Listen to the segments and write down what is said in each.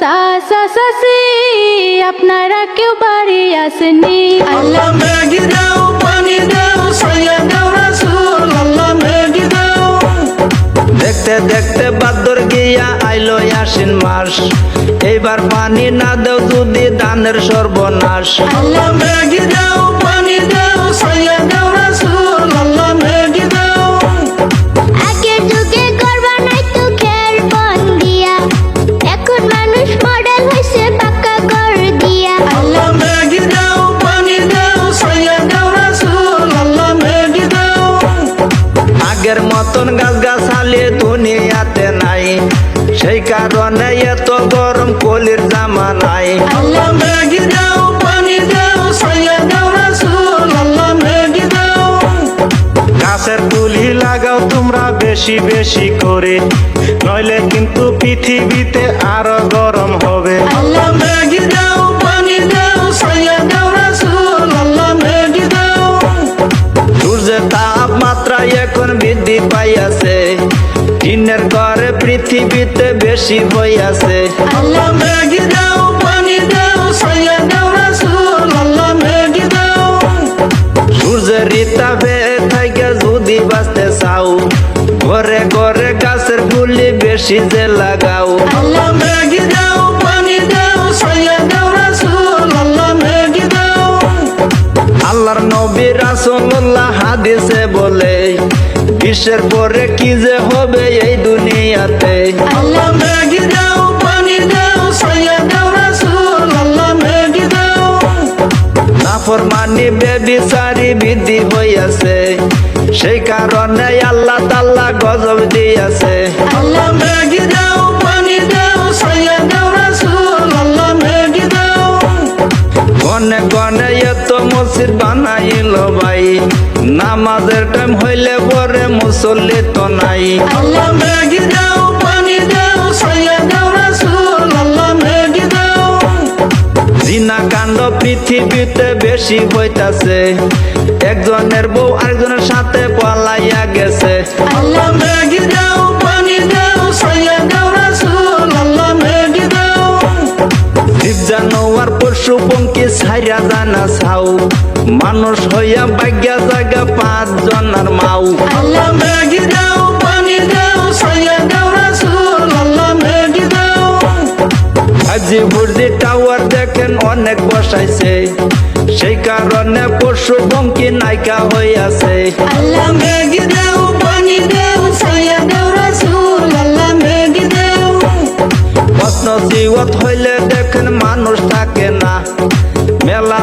সাসা সাসি আপনারা কেউ বাড়ি আসেনি আল্লাহ মেঘি দাও পানি দাও সাইয়া দাও রাসূল আল্লাহ মেঘি দাও। দেখতে দেখতে বাদর গিয়া আইলো আসিন মাস। এইবার পানি না দেও যদি দানের সর্বনাশ। আল্লাহ ম্যাগি দাও আগের মতন গাছ গাছালি দুনিয়াতে নাই। সেই কারণে এত গরম কলির জামা নাই। আল্লাহ মেঘি দাও পানি দাও সাইয়া দাও রাসূল আল্লাহ মেঘি দাও। গাছের তুলি লাগাও তোমরা বেশি বেশি করে। নইলে কিন্তু পৃথিবীতে আরও গরম হবে। আল্লাহ দিনের ঘরে পৃথিবীতে বেশি হইয়াছে। আল্লাহ মেঘি দাও পানি দাও সাইয়া দাও রাসূল আল্লাহ মেঘি দাও। সূর্যের তাপে থেকে যদি বাঁচতে চাও ঘরে ঘরে গাছের গুলি বেশি যে লাগাও। আল্লাহ মেঘি দাও পানি দাও সাইয়া দাও রাসূল আল্লাহ মেঘি দাও। আল্লাহর নবী রাসূলুল্লাহ হাদিসে বলে বিশ্বের পরে কি যে হবে এই দুনিয়াতে? আল্লাহ মেঘি দাও পানি দাও সাইয়া দাও রাসূল আল্লাহ মেঘি দাও। নাফরমানি বেবিচারি বৃদ্ধি হইয়াছে। সেই কারণে আল্লাহ তাল্লাহ গজব দিয়াছে। আল্লাহ এত মসজিদ বানাইল ভাই। নামাজের টাইম হইলে পরে মুসল্লি তো নাই। আল্লাহ মেঘি দাও পানি দাও সাইয়া দাও রাসূল আল্লাহ মেঘি দাও। জিনা কাণ্ড পৃথিবীতে বেশি হইতাছে। একজনের বউ আরেকজনের সাথে পালাইয়া গেছে। মানুষ হইয়া বাগ্যা জায়গা পাঁচ জনার মাও আল্লাহ মেঘি দাও পানি দাও সাইয়া দাও রাসূল আল্লাহ মেঘি দাও। আজি টাওয়ার দেখেন অনেক বসাইছে। সেই কারণে পশু পঙ্কি নাইকা হইয়াছে। আল্লাহ মেঘি দাও পানি দাও সাইয়া দাও রাসূল আল্লাহ মেঘি দাও। প্রশ্ন জিওত হইলে দেখেন মানুষ থাকে না। মেলা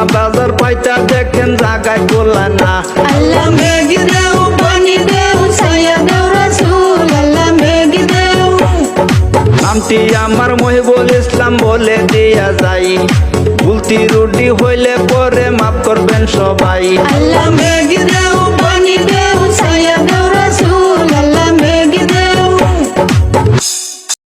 জাগায় তোলা না। আল্লাহ মেঘি দাও পানি দাও সাইয়া দাও রাসূল আল্লাহ মেঘি দাও। নামটি আমার মহিবুল ইসলাম বলে দিয়া যাই। ভুলতি রুটি হইলে পরে মাফ করবেন সবাই। আল্লাহ মেঘি